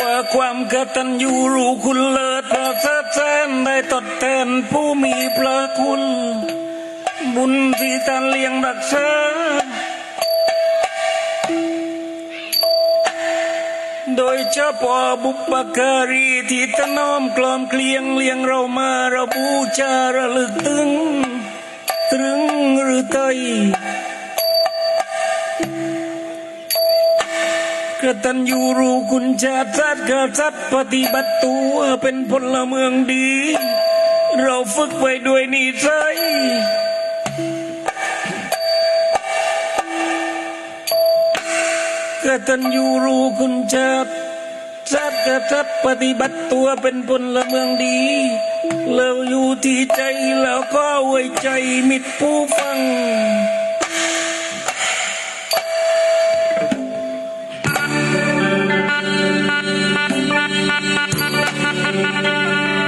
ว่าความกตัญญูรู้คุณเลิศประเสริฐแสนได้ตดแทนผู้มีพระคุณ บุญที่ท่านเลี้ยงรักษาโดยเฉพาะบุปการีที่ถนอมกลอมเกลียงเลี้ยงเรามาเราบูชาระลึกถึง ตรึงหรือไต ยกตัญญูรู้คุณชาติศาสตร์กษัตริย์ปฏิบัติตัวเป็นพลเมืองดี เราฝึกไว้ด้วยนิสัยกตัญญูรู้คุณชาติชาติกษัตริย์ปฏิบัติตัวเป็นพลเมืองดี เราอยู่ที่ใจแล้วก็ไว้ใจมิตรผู้ฟัง Thank you.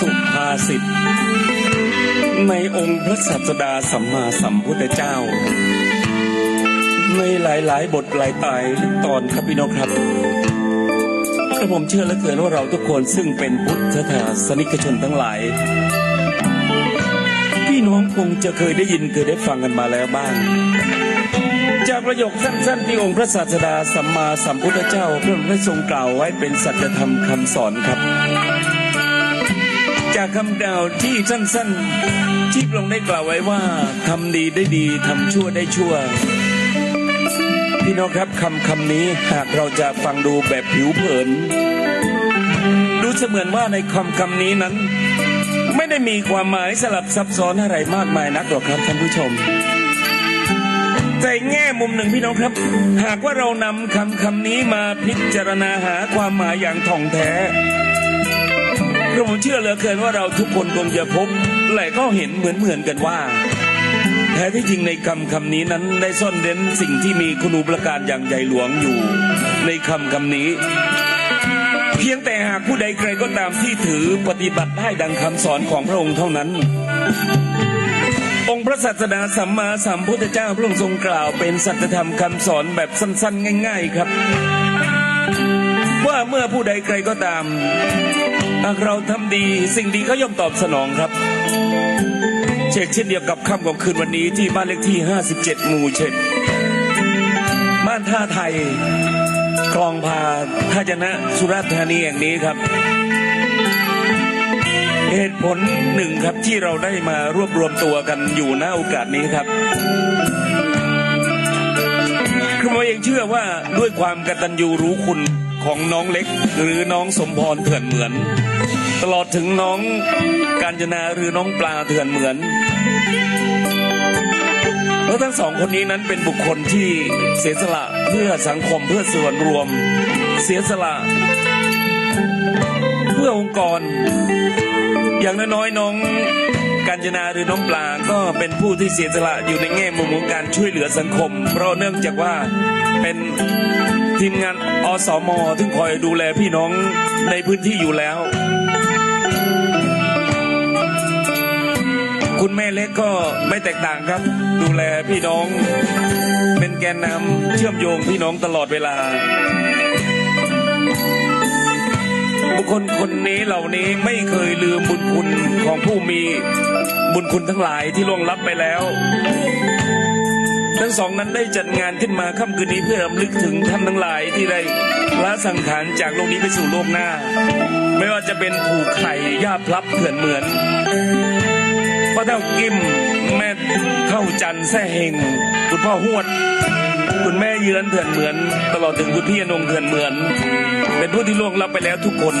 สุภาษิตในองค์พระศาสดาสัมมาสัมพุทธเจ้า ในหลายๆ บทหลายตายตอนครับพี่น้องครับกระผมเชื่อเหลือเกินว่าเราทุกคนซึ่งเป็นพุทธศาสนิกชนทั้งหลาย พี่น้องคงจะเคยได้ยินเคยได้ฟังกันมาแล้วบ้าง จากประโยคสั้นๆที่องค์พระศาสดาสัมมาสัมพุทธเจ้าพระองค์ได้ทรงกล่าวไว้เป็นสัจธรรมคำสอนครับ คำกล่าวที่สั้นๆ ที่พระองค์ได้กล่าวไว้ว่าทำดีได้ดีทำชั่วได้ชั่ว พี่น้องครับคำคำนี้หากเราจะฟังดูแบบผิวเผิน ดูเสมือนว่าในคำคำนี้นั้น ไม่ได้มีความหมายสลับซับซ้อนอะไรมากมายนักหรอกครับท่านผู้ชมแต่แง่มุมหนึ่งพี่น้องครับ หากว่าเรานำคำคำนี้มาพิจารณาหาความหมายอย่างท่องแท้ กระผมเชื่อเหลือเกินว่าเราทุกคนคงจะพบและก็เห็นเหมือนเหมือนๆกันว่า แท้ที่จริงในคำคำนี้นั้นได้ซ่อนเร้นสิ่งที่มีคุณูปการอย่างใหญ่หลวงอยู่ ในคำคำนี้ เพียงแต่หากผู้ใดใครก็ตามที่ถือปฏิบัติได้ดังคำสอนของพระองค์เท่านั้น องค์พระศาสดาสัมมาสัมพุทธเจ้าพระองค์ทรงกล่าวเป็นสัจธรรมคำสอนแบบสั้นๆ ง่าย ๆ ครับ ว่าเมื่อผู้ใดใครก็ตาม หากเราทำดีสิ่งดีก็ย่อมตอบสนองครับ เช่นเช่นเดียวกับค่ำของคืนวันนี้ที่บ้านเลขที่ 57 หมู่เจ็ดบ้านท่าไทยคลองพาท่าจนะสุราษฎร์ธานีแห่งนี้ครับ เหตุผลหนึ่งครับที่เราได้มารวบรวมตัวกันอยู่ณโอกาสนี้ครับคือผมเองเชื่อว่าด้วยความกตัญญูรู้คุณ ของน้องเล็ก หรือน้องสมพรเถื่อนเหมือน ตลอดถึงน้องกาญจนาหรือน้องปลาเถื่อนเหมือนแล้วทั้งสองคนนี้นั้นเป็นบุคคลที่เสียสละเพื่อสังคมเพื่อส่วนรวม เสียสละ เพื่อองค์กร อย่างน้อยๆน้องกาญจนาหรือน้องปลาก็เป็นผู้ที่เสียสละอยู่ในแง่มุมของการช่วยเหลือสังคม เพราะเนื่องจากว่าเป็น ทีมงานอสมที่คอยดูแลพี่น้องในพื้นที่อยู่แล้ว คุณแม่เล็กก็ไม่แตกต่างครับ ดูแลพี่น้อง เป็นแกนนำเชื่อมโยงพี่น้องตลอดเวลา บุคคลคนนี้เหล่านี้ไม่เคยลืมบุญคุณของผู้มีบุญคุณทั้งหลายที่ล่วงลับไปแล้ว ทั้งสองนั้นได้จัดงานขึ้นมาค่ำคืนนี้เพื่อรำลึกถึงท่านทั้งหลายที่ได้ละสังขารจากโลกนี้ไปสู่โลกหน้า ไม่ว่าจะเป็นผูกไข่ย่าพลับเผื่อนเหมือนพ่อเท่ากิมแม่เท่าจันแซ่เฮงคุณพ่อหวด คุณแม่เยือนเถื่อนเหมือน ตลอดถึงคุณพี่อนงเถื่อนเหมือน เป็นผู้ที่ล่วงลับไปแล้วทุกคน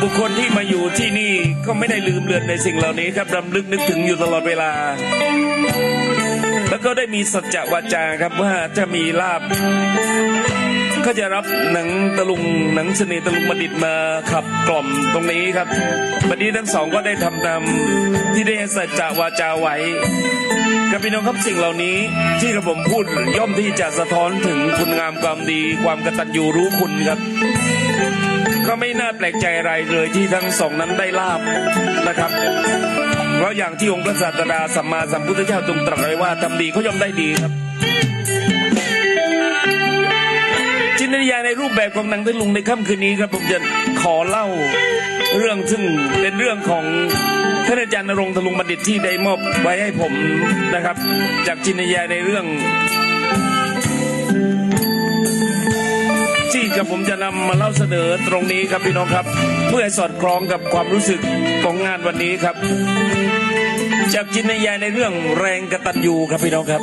บุคคลที่มาอยู่ที่นี่ก็ไม่ได้ลืมเลือนในสิ่งเหล่านี้ครับรำลึกนึกถึงอยู่ตลอดเวลา ก็ได้มีสัจจะวาจาครับว่าจะมีลาบก็จะรับหนังตะลุงหนังเสน่ห์ตะลุงบัณฑิตมาขับกล่อมตรงนี้ครับวันนี้ทั้งสองก็ได้ทำตามที่ได้สัจจะวาจาไว้กับพี่น้องครับสิ่งเหล่านี้ที่กระผมพูดย่อมที่จะสะท้อนถึงคุณงามความดี ความกตัญญูรู้คุณครับ ก็ไม่น่าแปลกใจอะไรเลยที่ทั้งสองนั้นได้ลาบนะครับ เพราะอย่างที่องค์พระศาสดาสัมมาสัมพุทธเจ้าทรงตรัสไว้ว่าทำดีเขาย่อมได้ดีครับจินตนาญาในรูปแบบของหนังตะลุงในค่ำคืนนี้ครับผมจะขอเล่าเรื่องซึ่งเป็นเรื่องของท่านอาจารย์นรงค์ตะลุงบัณฑิตที่ได้มอบไว้ให้ผมนะครับ จากจินตนาญาในเรื่อง ที่กับผมจะนำมาเล่าเสนอตรงนี้ครับพี่น้องครับ เพื่อให้สอดคล้องกับความรู้สึกของงานวันนี้ครับ จากจินตนาญาในเรื่องแรงกระตัญญูครับพี่น้องครับ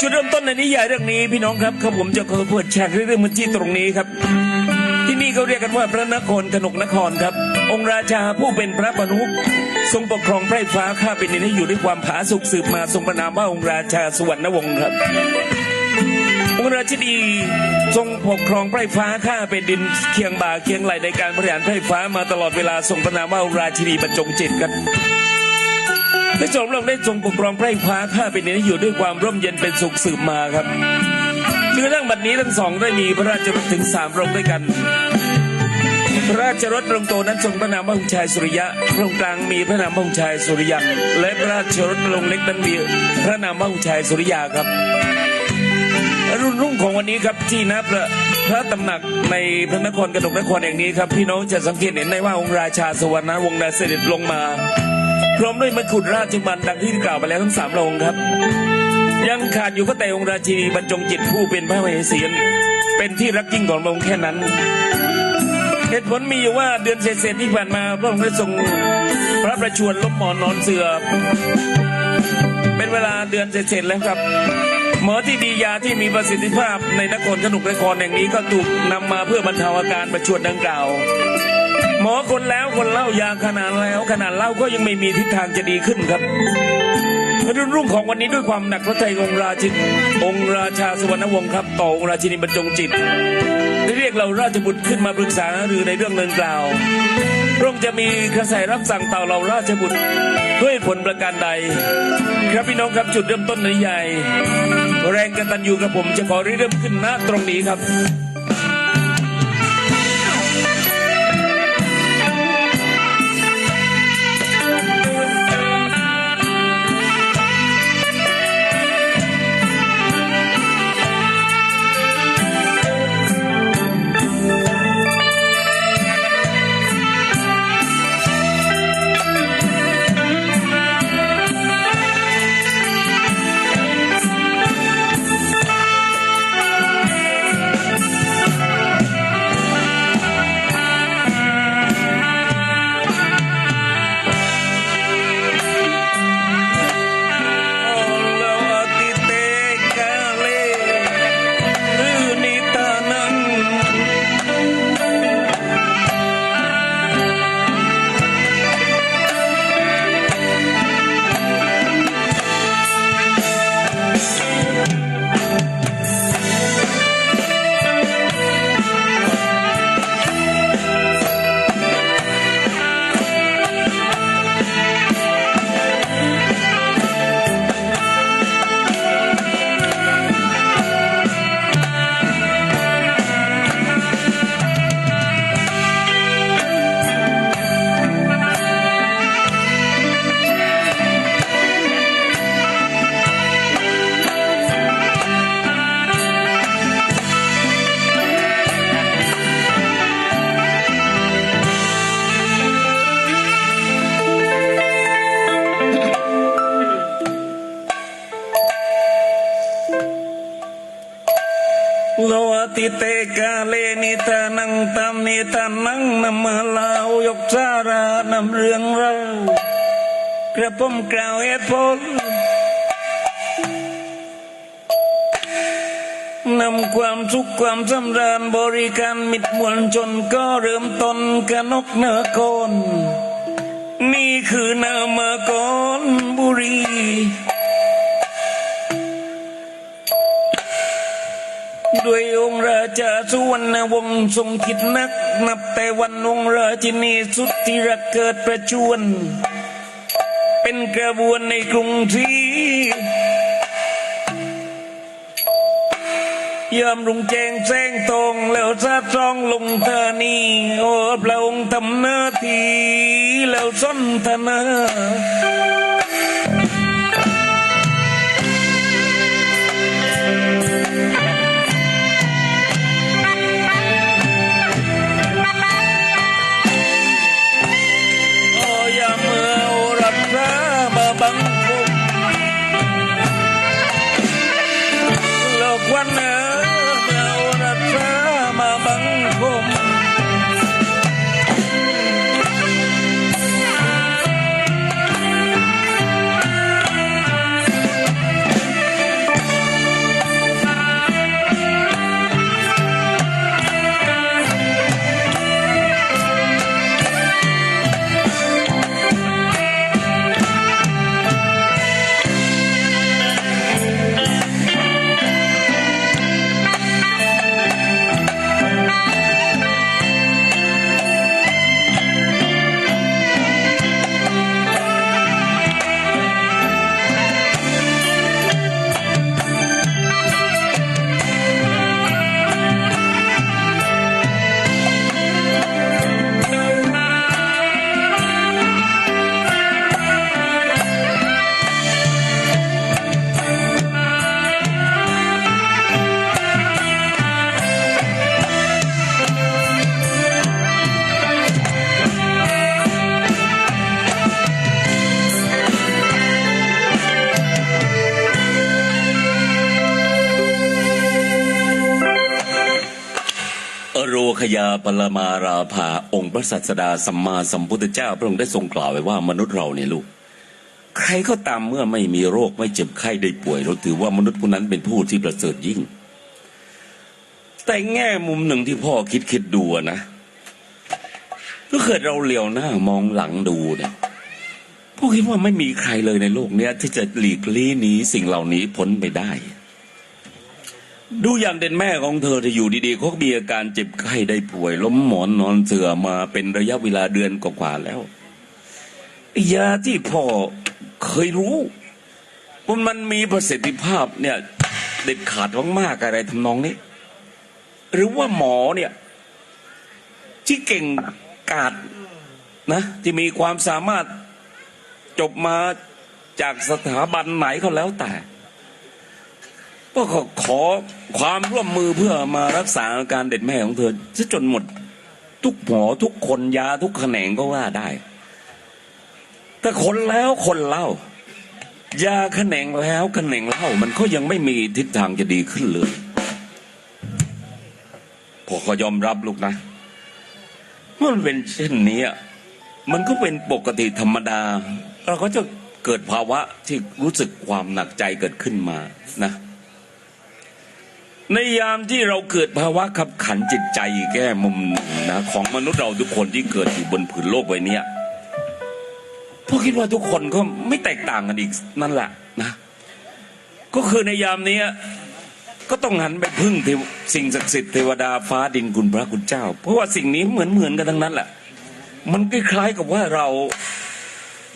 จุดเริ่มต้นในนิยายเรื่องนี้พี่น้องครับครับผมจะขอเปิดฉากเรื่องมันที่ตรงนี้ครับ เขาเรียกกันว่าพระนครกนกนครครับ องค์ราชาผู้เป็นพระปนุทรงปกครองไพร่ฟ้าข้าเป็นดินให้อยู่ด้วยความผาสุกสืบมาทรงประนามว่าองค์ราชาสวรรณวงศ์ครับ องค์ราชินีทรงปกครองไพร่ฟ้าข้าเป็นดินเคียงบ่าเคียงไหลในการบริหารไพร่ฟ้ามาตลอดเวลาทรงประนามว่าองค์ราชินีบรรจงจิตครับพระจ้าพระองได้ทรงปกครองไพร่ฟ้าข้าเป็นดินให้อยู่ด้วยความร่มเย็นเป็นสุขสืบมาครับจนกระทั่งบัดนี้ทั้งสองได้มีพระราชรถถึงสามรงด้วยกัน พระราชรถลงโตนั้นทรงพระนามว่าองค์ชายสุริยะพระองค์กลางมีพระนามว่าองค์ชายสุริยันและพระราชรถลงเล็กนั้นมีพระนามว่าองค์ชายสุริยาครับรุ่นรุ่งของวันนี้ครับที่นะพระพระตำหนักในพระนครกนกนครแห่งนี้ครับพี่น้องจะสังเกตเห็นได้ว่าองค์ราชาสวรรณวงศ์ด้เสด็จลงมา พร้อมด้วยมกุฎราชบัณฑดังที่กล่าวไปแล้วทั้งสามองค์ครับ ยังขาดอยู่ก็แต่องค์ราชินีบรรจงจิตผู้เป็นพระมเหสีเป็นที่รักยิ่งของพระองค์แค่นั้น เหตุผลมีอยู่ว่าเดือนเศษๆที่ผ่านมาพระองค์ได้ทรงพระประชวรล้มหมอนนอนเสือ เป็นเวลาเดือนเศษๆแล้วครับ หมอที่ดียาที่มีประสิทธิภาพในนครขนุกนครแห่งนี้ก็ถูกนำมาเพื่อบรรเทาอาการประชวรดังกล่าวหมอคนแล้วคนเล่ายาขนาดแล้วขนาดเล่าก็ยังไม่มีทิศทางจะดีขึ้นครับรุ่นรุ่งของวันนี้ด้วยความหนักพระทัยองค์ราชินองค์ราชาสวรรณวงศ์ครับ ต่อองค์ราชินีบรรจงจิต ได้เรียกเราราชบุตรขึ้นมาปรึกษาหรือในเรื่องดังกล่าว พระองค์จะมีกระแสรับสั่งต่อเราราชบุตรด้วยผลประการใด ครับพี่น้องครับจุดเริ่มต้นในใหญ่ แรงกตันอยู่กับผมจะขอเริ่มขึ้นณตรงนี้ครับ กาเลนิตานังตามนิตานังนำมาลาวยกสารานำเรื่องเรากระผมกล่าวเหตุผลนำความสุขความสำราญบริการมิตรมวลชนก็เริ่มต้นกันนกเนื้อโกนนี่คือนามากอนบุรี ด้วยองค์ราชาสุวรรณวงศ์ทรงคิดนัก นับแต่วันองค์ราชินีสุดที่รักเกิดประชวรเป็นกระบวนในกรุงศรียามรุงแจงแสงทองแล้วซาตรองลงธานีโอ้พระองค์ทำหน้าที่แล้วสนทนา ยาปรมาราภาองค์พระสัสดาสัมมาสัมพุทธเจ้า พระองค์ได้ทรงกล่าวไว้ว่ามนุษย์เราเนี่ยลูก ใครก็ตามเมื่อไม่มีโรคไม่เจ็บไข้ได้ป่วย เราถือว่ามนุษย์ผู้นั้นเป็นผู้ที่ประเสริฐยิ่ง แต่แง่มุมหนึ่งที่พ่อคิดคิดดูนะถ้าเกิดเราเหลียวหน้ามองหลังดูเนี่ยพ่อคิดว่าไม่มีใครเลยในโลกเนี้ยที่จะหลีกลี่หนีสิ่งเหล่านี้พ้นไปได้ ดูอย่างเด่นแม่ของเธอที่อยู่ดีๆเขามีอาการเจ็บไข้ได้ป่วย ล้มหมอนนอนเสื่อมาเป็นระยะเวลาเดือนกว่าๆแล้วยาที่พ่อเคยรู้ว่ามันมีประสิทธิภาพเนี่ยเด็ดขาดมากๆอะไรทำนองนี้ หรือว่าหมอเนี่ย ที่เก่งกาจนะ ที่มีความสามารถจบมาจากสถาบันไหนก็แล้วแต่ ก็ขอขอความร่วมมือเพื่อมารักษาอาการเด็ดแม่ของเธอซะจนหมด ทุกหมอทุกคนยาทุกแขนงก็ว่าได้ แต่คนแล้วคนเล่ายาแขนงแล้วแขนงเล่ามันก็ยังไม่มีทิศทางจะดีขึ้นเลยพอก็ยอมรับลูกนะเมื่อมันเป็นเช่นนี้มันก็เป็นปกติธรรมดา เราก็จะเกิดภาวะที่รู้สึกความหนักใจเกิดขึ้นมานะ ในยามที่เราเกิดภาวะขับขันจิตใจแก้มุมนะของมนุษย์เราทุกคนที่เกิดอยู่บนผืนโลกใบนี้พวกคิดว่าทุกคนก็ไม่แตกต่างกันอีกนั่นแหละนะ ก็คือในยามนี้ก็ต้องหันไปพึ่งสิ่งศักดิ์สิทธิ์เทวดาฟ้าดินคุณพระคุณเจ้า เพราะว่าสิ่งนี้เหมือนเหมือนกันทั้งนั้นแหละมันคล้ายๆกับว่าเรา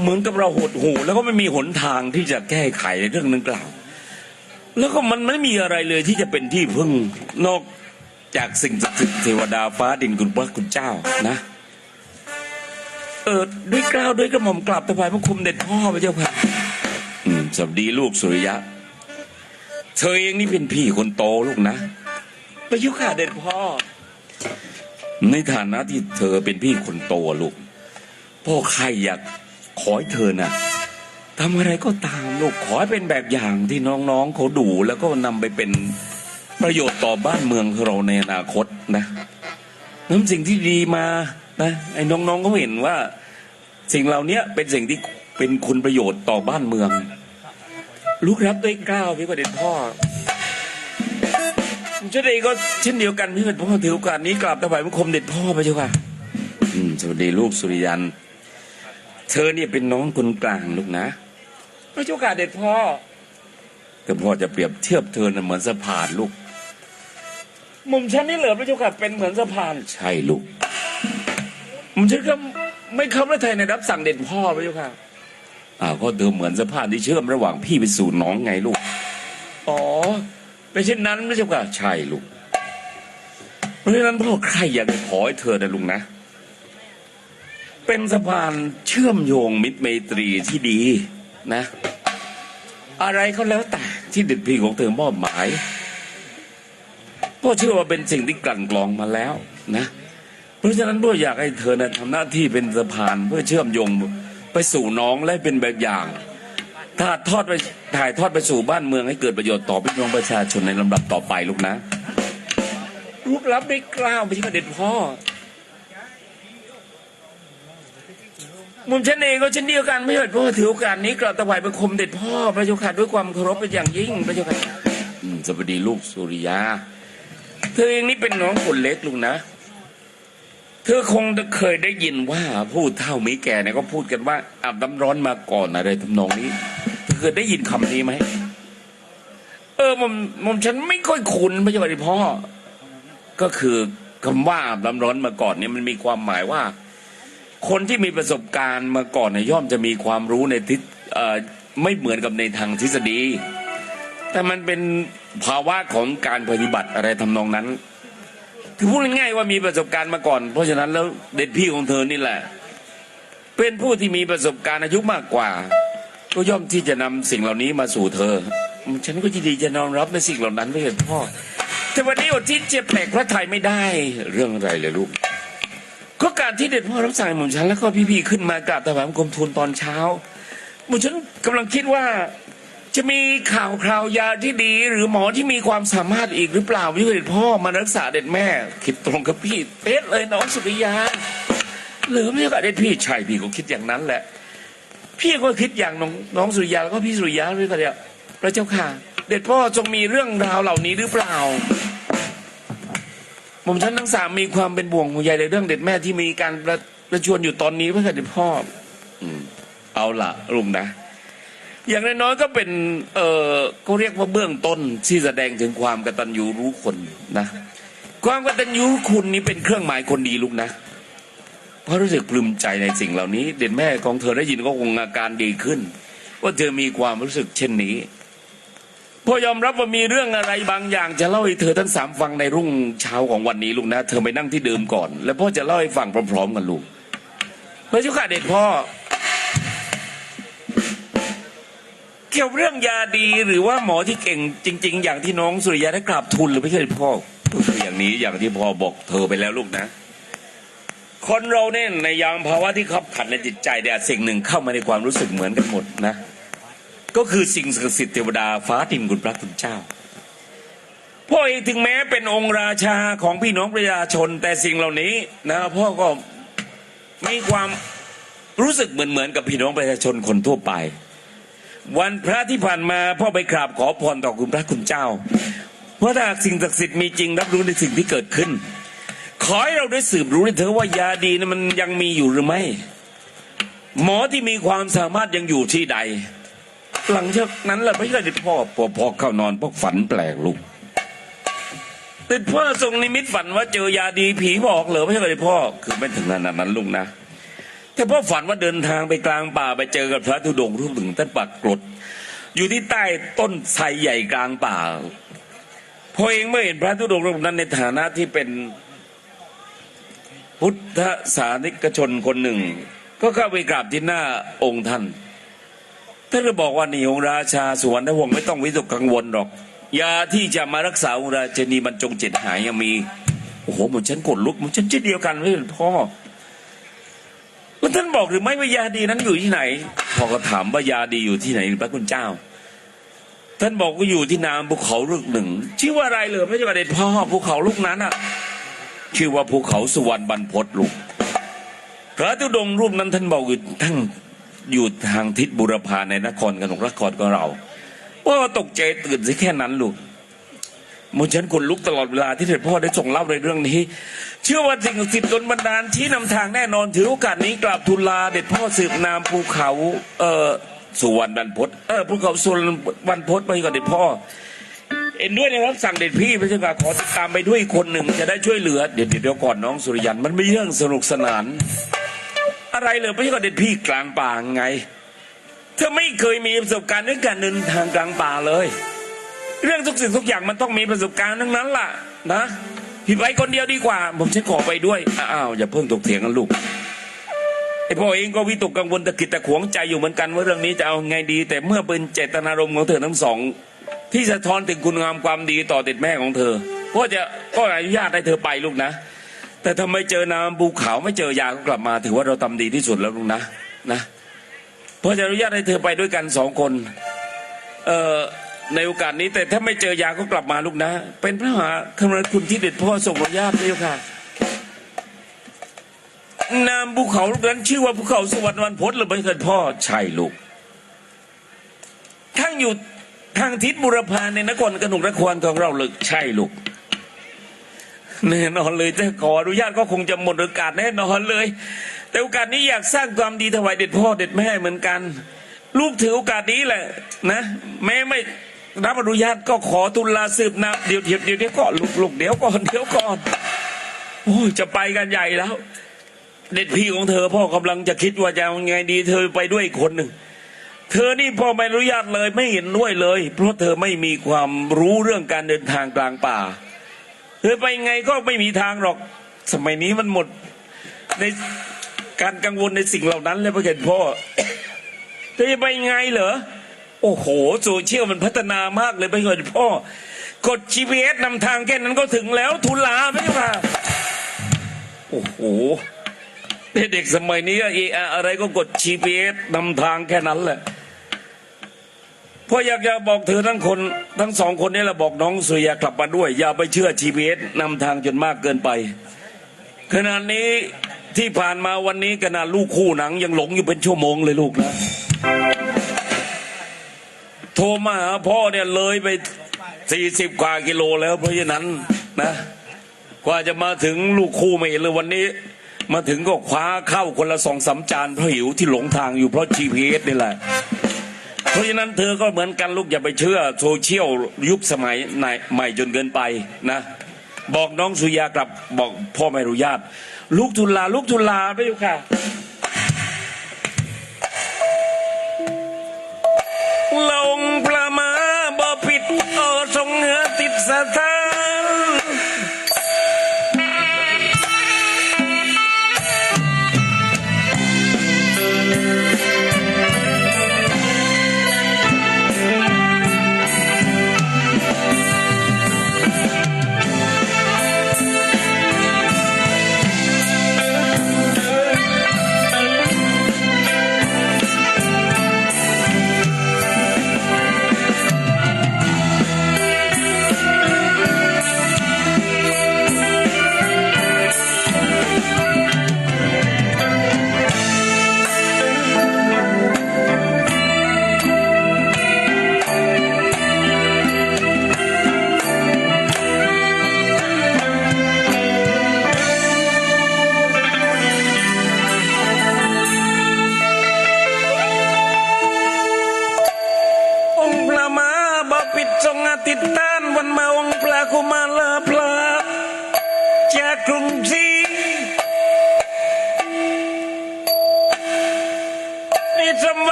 เหมือนกับเราหดหูแล้วก็ไม่มีหนทางที่จะแก้ไขในเรื่องนั้นกล่าว แล้วก็มันไม่มีอะไรเลยที่จะเป็นที่พึ่งนอกจากสิ่งศักดิ์สิทธิ์เทวดาฟ้าดินคุณพระคุณเจ้านะ เออด้วยกล้าวด้วยกระหม่อมกลับถวายพระคุณเด็ดพ่อพระเจ้าค่ะอืมสวัสดีลูกสุริยะ เธอเองนี่เป็นพี่คนโตลูกนะพระเจ้าค่ะเด็ดพ่อ ในฐานะที่เธอเป็นพี่คนโตลูก พ่อใครอยากขอให้เธอนะ ทำอะไรก็ตามลูกขอให้เป็นแบบอย่างที่น้องๆเขาดูแล้วก็นำไปเป็นประโยชน์ต่อบ้านเมืองเราในอนาคตนะน้ำสิ่งที่ดีมานะไอ้น้องๆก็เห็นว่า สิ่งเหล่านี้เป็นสิ่งที่เป็นคุณประโยชน์ต่อบ้านเมือง ลูกรับด้วยกล้าวพี่ประเด็นพ่อเช่นเองก็เช่นเดียวกันพี่ประเด็นพ่อถือโอกาสนี้กราบถวายบังคมเด็ดพ่อไปเจ้าค่ะอืมสวัสดีลูกสุริยัน เธอเนี่ยเป็นน้องคนกลางลูกนะ พระเจ้าค่ะเด็ดพ่อแต่พ่อจะเปรียบเทียบเธอน่ะเหมือนสะพานลูกมุมฉันนี่เหลือพระเจ้าค่ะเป็นเหมือนสะพานใช่ลูกมุมฉันก็ไม่เข้าพระทัยในรับสั่งเด็ดพ่อพระเจ้าค่ะอ่าก็เธอเหมือนสะพานที่เชื่อมระหว่างพี่ไปสู่น้องไงลูกอ๋อเป็นเช่นนั้นพระเจ้าค่ะใช่ลูกเพราะฉะนั้นพ่อใครอยากจะขอให้เธอนะลุงนะเป็นสะพานเชื่อมโยงมิตรไมตรีที่ดี นะ อะไรก็แล้วแต่ที่เด็ดพีของเธอมอบหมายพ่อเชื่อว่าเป็นสิ่งที่กลั่นกรองมาแล้วนะ เพราะฉะนั้นพ่ออยากให้เธอนะทำหน้าที่เป็นสะพานเพื่อเชื่อมโยงไปสู่น้องและเป็นแบบอย่าง ถ้าทอดไปถ่ายทอดไปสู่บ้านเมืองให้เกิดประโยชน์ต่อพี่น้องประชาชนในลำดับต่อไปลูกนะ ลูกรับด้กล้าวพระเจ้าค่ะเด็ดพ่อ มุมฉันเองก็เช่นเดียวกันไม่ใช่พ่อถือโอกาสนี้กราบถวายบังคมเด็ดพ่อพระเจ้าค่ะด้วยความเคารพเป็นอย่างยิ่งพระเจ้าค่ะอืมสวัสดีลูกสุริยา เธอเองนี่เป็นน้องคนเล็กลุงนะ เธอคงจะเคยได้ยินว่าพูดเท่ามิแก่เนี่ยก็พูดกันว่าอาบน้ำร้อนมาก่อนอะไรทำนองนี้ เธอเคยได้ยินคำนี้ไหมเออมุมมุมฉันไม่ค่อยคุ้นพระเจ้าค่ะเด็ดพ่อ ก็คือคำว่าอาบน้ำร้อนมาก่อนเนี่ยมันมีความหมายว่า คนที่มีประสบการณ์มาก่อนเนี่ยย่อมจะมีความรู้ในทิศไม่เหมือนกับในทางทฤษฎี แต่มันเป็นภาวะของการปฏิบัติอะไรทำนองนั้นคือพูดง่ายๆว่ามีประสบการณ์มาก่อน เพราะฉะนั้นแล้วเด็ดพี่ของเธอนี่แหละ เป็นผู้ที่มีประสบการณ์อายุมากกว่า ก็ย่อมที่จะนำสิ่งเหล่านี้มาสู่เธอ ฉันก็ยินดีจะน้อมรับในสิ่งเหล่านั้นไม่เห็นพ่อแต่วันนี้อดที่จะแปลกพระไทยไม่ได้เรื่องอะไรเลยลูก การที่เด็ดพ่อรับสั่งหม่อมฉันแล้วก็พี่ๆขึ้นมากราบถวายบังคมทูลตอนเช้าหม่อมฉันกำลังคิดว่า จะมีข่าวคราวยาที่ดี หรือหมอที่มีความสามารถอีกหรือเปล่าพี่เด็ดพ่อมารักษาเด็ดแม่ คิดตรงกับพี่เป๊ะเลยน้องสุริยา หรือไม่ก็เด็ดพี่ใช่พี่ก็คิดอย่างนั้นแหละ พี่ก็คิดอย่างน้องน้องสุริยาแล้วก็พี่สุริยาด้วยกันเนี่ยพระเจ้าค่ะ เด็ดพ่อจงมีเรื่องราวเหล่านี้หรือเปล่า ผมฉันทั้งสามมีความเป็นบ่วงห่วงใยในเรื่องเด็ดแม่ที่มีการประประชวนอยู่ตอนนี้เพื่อเด็ดพ่ออืมเอาละลุงนะ อย่างน้อยๆก็เป็น เออก็เรียกว่าเบื้องต้นที่แสดงถึงความกตัญญูรู้คนนะความกตัญญูรู้คุณนี้เป็นเครื่องหมายคนดีลูกนะเพราะรู้สึกปลื้มใจในสิ่งเหล่านี้ เด็ดแม่ของเธอได้ยินก็คงอาการดีขึ้น ว่าเธอมีความรู้สึกเช่นนี้ พ่อยอมรับว่ามีเรื่องอะไรบางอย่าง จะเล่าให้เธอทั้งสามฟังในรุ่งเช้าของวันนี้ลูกนะ เธอไปนั่งที่เดิมก่อน แล้วพ่อจะเล่าให้ฟังพร้อมๆกันลูกพระเจ้าค่ะเด็ดพ่อ เกี่ยวเรื่องยาดีหรือว่าหมอที่เก่งจริง ๆ อย่างที่น้องสุริยาได้กราบทูลหรือไม่ใช่พ่ออย่างนี้อย่างที่พ่อบอกเธอไปแล้วลูกนะ คนเราเนี่ยในยามภาวะที่ขับขันในจิตใจแต่สิ่งหนึ่งเข้ามาในความรู้สึกเหมือนกันหมดนะ ก็คือสิ่งศักดิ์สิทธิ์เทวดาฟ้าดินคุณพระคุณเจ้าพ่อเองถึงแม้เป็นองค์ราชาของพี่น้องประชาชน แต่สิ่งเหล่านี้นะพ่อก็มีความรู้สึกเหมือนเหมือนกับพี่น้องประชาชนคนทั่วไป วันพระที่ผ่านมาพ่อไปกราบขอพรต่อคุณพระคุณเจ้า เพราะถ้าสิ่งศักดิ์สิทธิ์มีจริงรับรู้ในสิ่งที่เกิดขึ้น ขอให้เราได้สืบรู้ด้เถอะว่ายาดีนั้นมันยังมีอยู่หรือไม่ หมอที่มีความสามารถยังอยู่ที่ใด หลังจากนั้นแหละพระเจ้าเด็จพ่อพอพอเข้านอนพวกฝันแปลกลูกเด็จพ่อทรงนิมิตฝันว่าเจอยาดีผีบอกเหรอพระเจ้าเด็จพ่อคือไม่ถึงขนาดนั้นลูกนะแต่พ่อฝันว่าเดินทางไปกลางป่าไปเจอกับพระธุดงค์รูปหนึ่งท่านปักกรดอยู่ที่ใต้ต้นไทรใหญ่กลางป่าพอเองเมื่อเห็นพระธุดงค์รูปนั้นในฐานะที่เป็นพุทธศาสนิกชนคนหนึ่ง ก็เข้าไปกราบที่หน้าองค์ท่าน ท่านก็บอกว่านี่องค์ราชาสวรรค์วงศ์ไม่ต้องวิตกกังวลหรอก ยาที่จะมารักษาองค์ราชนีบรรจงเจ็ดหายยังมี โอ้โหเหมือนฉันขนลุกเหมือนฉันเช่นเดียวกันไม่เลยพ่อท่านบอกหรือไม่ว่ายาดีนั้นอยู่ที่ไหนพ่อก็ถามว่ายาดีอยู่ที่ไหนพระคุณเจ้า ท่านบอกว่าอยู่ที่นามภูเขาลูกหนึ่ง ชื่อว่าอะไรเลยไม่ใช่ว่าเด็ดพ่อภูเขาลูกนั้นอะ ชื่อว่าภูเขาสุวรรณบรรพตลูกพระธุดงรูปนั้นท่านบอกอยู่ทั้ง อยู่ทางทิศบุรพาในนครกนกนครของเราว่าตกใจตื่นสิแค่นั้นลูกมฉันคนลุกตลอดเวลาที่เด็ดพ่อได้ส่งเล่าในเรื่องนี้ เชื่อว่าสิ่งศักดิ์สิทธิ์ดลบันดาลชี้นำทางแน่นอนถือโอกาสนี้กราบทูลลาเด็ดพ่อสืบนามภูเขา เอ่อสุวรรณบรรพตเออภูเขาสุวรรณบรรพตไปก่อนเด็ดพ่อเอ็นด้วยนะครับสั่งเด็ดพี่พระเจ้าค่ะขอติดตามไปด้วยคนหนึ่งจะได้ช่วยเหลือ เดี๋ยวเดี๋ยวก่อนน้องสุริยันมันไม่เรื่องสนุกสนาน อะไรเลยพระเจ้าค่ะเด็ดพี่กลางป่าไง เธอไม่เคยมีประสบการณ์เรื่องการเดินทางกลางป่าเลย เรื่องทุกสิ่งทุกอย่างมันต้องมีประสบการณ์ทั้งนั้นล่ะ นะพี่ไปคนเดียวดีกว่า ผมฉันขอไปด้วยอ้าวอย่าเพิ่งตกเถียงกันลูกไอพ่อเองก็วิตกกังวลตะกิดตะขวงใจอยู่เหมือนกันว่าเรื่องนี้จะเอาไงดี แต่เมื่อเป็นเจตนารมณ์ของเธอทั้งสอง ที่สะท้อนถึงคุณงามความดีต่อเด็ดแม่ของเธอพ่อจะก็อนุญาตให้เธอไปลูกนะ แต่ทำไมเจอนามภูเขาไม่เจอยาก็กลับมา ถือว่าเราทำดีที่สุดแล้วลูกนะนะพ่อจะอนุญาตให้เธอไปด้วยกันสองคนเอ่อในโอกาสนี้แต่ถ้าไม่เจอยาก็กลับมาลูกนะ เป็นพระมหาคำนคุณที่เด็ดพ่อส่งอนุญาตเลยค่ะนามภูเขาลูกนั้นชื่อว่าภูเขาสวรรค์วันพศหรือไม่เกิดพ่อใช่ลูกทั้งอยู่ทางทิศบุรพาในนครกนุกนครของเราเลยใช่ลูก แน่นอนเลยถ้าขออนุญาตก็คงจะหมดโอกาสแน่นอนเลย แต่โอกาสนี้อยากสร้างความดีถวายเด็ดพ่อเด็ดแม่เหมือนกัน ลูกถือโอกาสนี้แหละ นะแม่ไม่รับอนุญาตก็ขอทุนลาสืบนาเดี๋ยวเดี๋ยวเดี๋ยวเดี๋ยวก่อนลูกลูกเดี๋ยวก่อนเดี๋ยวก่อนโอ้จะไปกันใหญ่แล้ว เด็ดพี่ของเธอ พ่อกำลังจะคิดว่าจะเอาไงดีเธอไปด้วยคนหนึ่งเธอนี่พ่อไม่อนุญาตเลยไม่เห็นด้วยเลย เพราะเธอไม่มีความรู้เรื่องการเดินทางกลางป่า อไปไงก็ไม่มีทางหรอก สมัยนี้มันหมดในการกังวลในสิ่งเหล่านั้นแล้วพ่อเห็นพ่อเธอจะไปไงเหรอโอ้โหโซเชียลมันพัฒนามากเลยไปเห็นพ่อกด GPS นำทางแค่นั้นก็ถึงแล้ว ทุลาไม่ใช่ปะโอ้โหเด็กสมัยนี้เออะไรก็กด GPS นำทางแค่นั้นแหละ พ่ออยากจะบอกเธอทั้งคน ทั้งสองคนนี้แหละบอกน้องสุยากลับมาด้วย อย่าไปเชื่อ GPS นำทางจนมากเกินไป ขณะนี้ที่ผ่านมาวันนี้ขนาดลูกคู่หนังยังหลงอยู่เป็นชั่วโมงเลยลูกนะโทรมาหาพ่อเนี่ยเลยไปสี่สิบกว่ากิโลแล้ว เพราะฉะนั้นนะ กว่าจะมาถึงลูกคู่ไม่เห็นเลยวันนี้ มาถึงก็คว้าเข้าคนละสองสาจานเพราะหิวที่หลงทางอยู่เพราะ GPS นี่แหละ เพราะฉะนั้นเธอก็เหมือนกันลูกอย่าไปเชื่อโซเชียลยุคสมัยไหนใหม่จนเกินไปนะ บอกน้องสุยากลับบอกพ่อไม่อนุญาตลูกทุลาลูกทุลาไปอยู่ค่ะลงประมาบ่ผิดโอทรงเหนือติดสถา